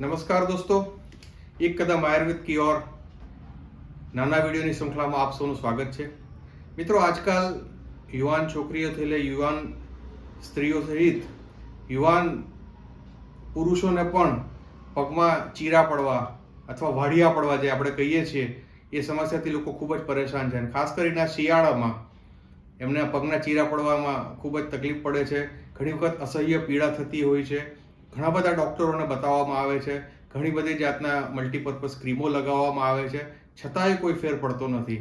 નમસ્કાર દોસ્તો. એક कदम આયુર્વેદ की ओर નાના વિડીયોની શૃંખલામાં આપ સૌનું સ્વાગત છે. મિત્રો, આજકાલ યુવાન છોકરીઓથી લઈ યુવાન સ્ત્રીઓ સહિત યુવાન પુરુષોને પણ પગમાં ચીરા પડવા અથવા વાઢિયા પડવા જે આપણે કહીએ છીએ, એ સમસ્યાથી લોકો ખૂબ જ પરેશાન છે. અને ખાસ કરીને શિયાળામાં એમને પગના ચીરા પડવામાં ખૂબ જ તકલીફ પડે છે. ઘણી વખત અસહ્ય પીડા થતી હોય છે. ઘણા બધા ડૉક્ટરોને બતાવવામાં આવે છે. ઘણી બધી જાતના મલ્ટીપર્પઝ ક્રીમો લગાવવામાં આવે છે. છતાંય કોઈ ફેર પડતો નથી.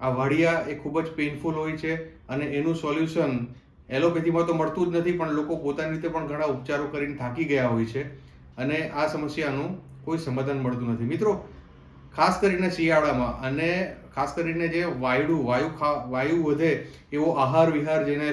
આ વાડિયા એ ખૂબ જ પેઇનફુલ હોય છે અને એનું સોલ્યુશન એલોપેથીમાં તો મળતું જ નથી, પણ લોકો પોતાની રીતે પણ ઘણા ઉપચારો કરીને થાકી ગયા હોય છે અને આ સમસ્યાનું કોઈ સમાધાન મળતું નથી. મિત્રો, ખાસ કરીને શિયાળામાં અને ખાસ કરીને જે વાયડું, વાયુ ખા, વાયુ વધે એવો આહાર વિહાર જેને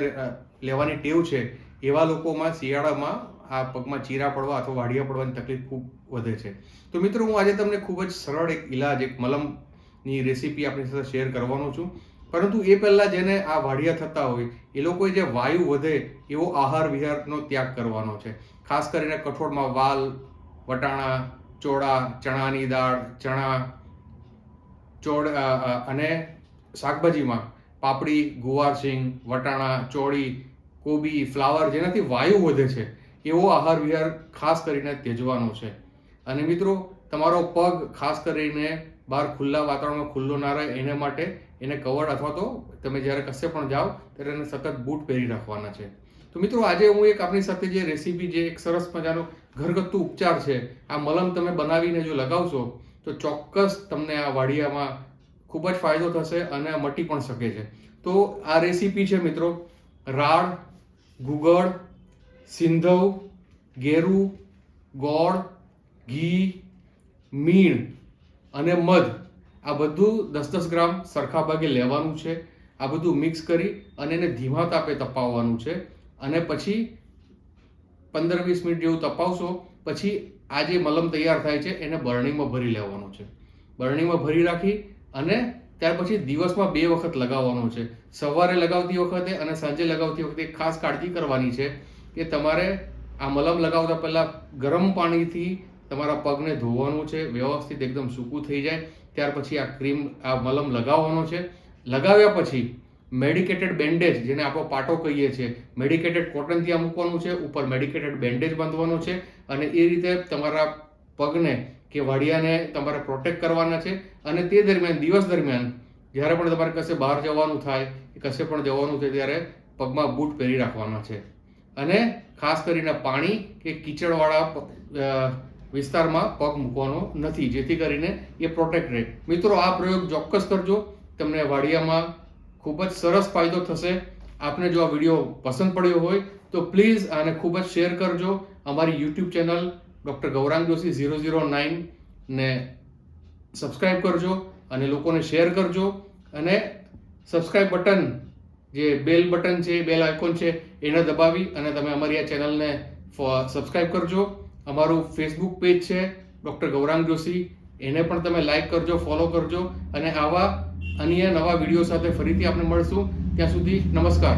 લેવાની ટેવ છે, એવા લોકોમાં શિયાળામાં આ પગમાં ચીરા પડવા અથવા વાડિયા પડવાની તકલીફ ખૂબ વધે છે. તો મિત્રો, હું આજે તમને ખૂબ જ સરળ એક ઇલાજ એક મલમની રેસીપી આપણી સાથે શેર કરવાનો છું. પરંતુ એ પહેલાં જેને આ વાડિયા થતા હોય, એ લોકોએ જે વાયુ વધે એવો આહાર વિહારનો ત્યાગ કરવાનો છે. ખાસ કરીને કઠોળમાં વાલ, વટાણા, ચોળા, ચણાની દાળ, ચણા, ચોળ અને શાકભાજીમાં પાપડી ગુવારસિંગ વટાણા, ચોળી, કોબી, ફ્લાવર જેનાથી વાયુ વધે છે. એવો આહાર વિહાર ખાસ કરીને ત્યજવાનો છે. અને મિત્રો, તમારો પગ ખાસ કરીને બહાર ખુલ્લા વાતાવરણમાં ખુલ્લો ના રહે, એને માટે એને કવર અથવા તો તમે જ્યારે કશે પણ જાઓ, ત્યારે એને સતત બૂટ પહેરી રાખવાના છે. તો મિત્રો, આજે હું એક આપણી સાથે જે રેસીપી જે એક સરસ મજાનો ઘરગથ્થુ ઉપચાર છે, આ મલમ તમે બનાવીને જો લગાવશો, તો ચોક્કસ તમને આ વાડિયામાં ખૂબ જ ફાયદો થશે અને મટી પણ શકે છે. તો આ રેસીપી છે મિત્રો, રાળ, ગુગળ સિંધવ, ગેરુ, ગોળ, ઘી, મીણ અને મધ. આ બધું દસ દસ ગ્રામ સરખા ભાગે લેવાનું છે. આ બધું મિક્સ કરી અને એને ધીમા તાપે તપાવવાનું છે. અને પછી પંદર વીસ મિનિટ જેવું તપાવશો, પછી આ જે મલમ તૈયાર થાય છે, એને બરણીમાં ભરી લેવાનું છે. બરણીમાં ભરી રાખી અને ત્યાર પછી દિવસમાં બે વખત લગાવવાનો છે. સવારે લગાવતી વખતે અને સાંજે લગાવતી વખતે ખાસ કાળજી કરવાની છે. કે તમારે આ મલમ લગાવતા પહેલાં ગરમ પાણીથી તમારા પગને ધોવાનું છે, વ્યવસ્થિત એકદમ સૂકું થઈ જાય. ત્યાર પછી આ ક્રીમ, આ મલમ લગાવવાનો છે. લગાવ્યા પછી મેડિકેટેડ બેન્ડેજ, જેને આપણો પાટો કહીએ છીએ, મેડિકેટેડ કોટન ત્યાં મૂકવાનું છે, ઉપર મેડિકેટેડ બેન્ડેજ બાંધવાનો છે અને એ રીતે તમારા પગને કે વાડિયાને તમારે પ્રોટેક્ટ કરવાના છે અને તે દરમિયાન, દિવસ દરમિયાન જ્યારે પણ તમારે કશે બહાર જવાનું થાય કે કશે પણ જવાનું થાય ત્યારે પગમાં બૂટ પહેરી રાખવાના છે. અને ખાસ કરીને પાણી કે કીચડવાળા વિસ્તારમાં પગ મૂકવાનો નથી, જેથી કરીને એ પ્રોટેક્ટ રહે. મિત્રો, આ પ્રયોગ ચોક્કસ કરજો. તમને વાડિયામાં ખૂબ જ સરસ ફાયદો થશે. આપને જો આ વીડિયો પસંદ પડ્યો હોય, તો પ્લીઝ આને ખૂબ જ શેર કરજો. અમારી YouTube channel doctor Gaurang Joshi zero zero નાઇનને subscribe કરજો અને લોકોને શેર કરજો. અને સબસ્ક્રાઈબ બટન જે બેલ બટન છે બેલ આઇકોન છે, એને દબાવી અને તમે અમારી આ ચેનલને સબસ્ક્રાઇબ કરજો. અમારું ફેસબુક પેજ છે ડૉક્ટર ગૌરાંગ જોશી. એને પણ તમે લાઈક કરજો ફોલો કરજો. અને આવા અન્ય નવા વીડિયો સાથે ફરીથી આપણે મળશું. ત્યાં સુધી નમસ્કાર.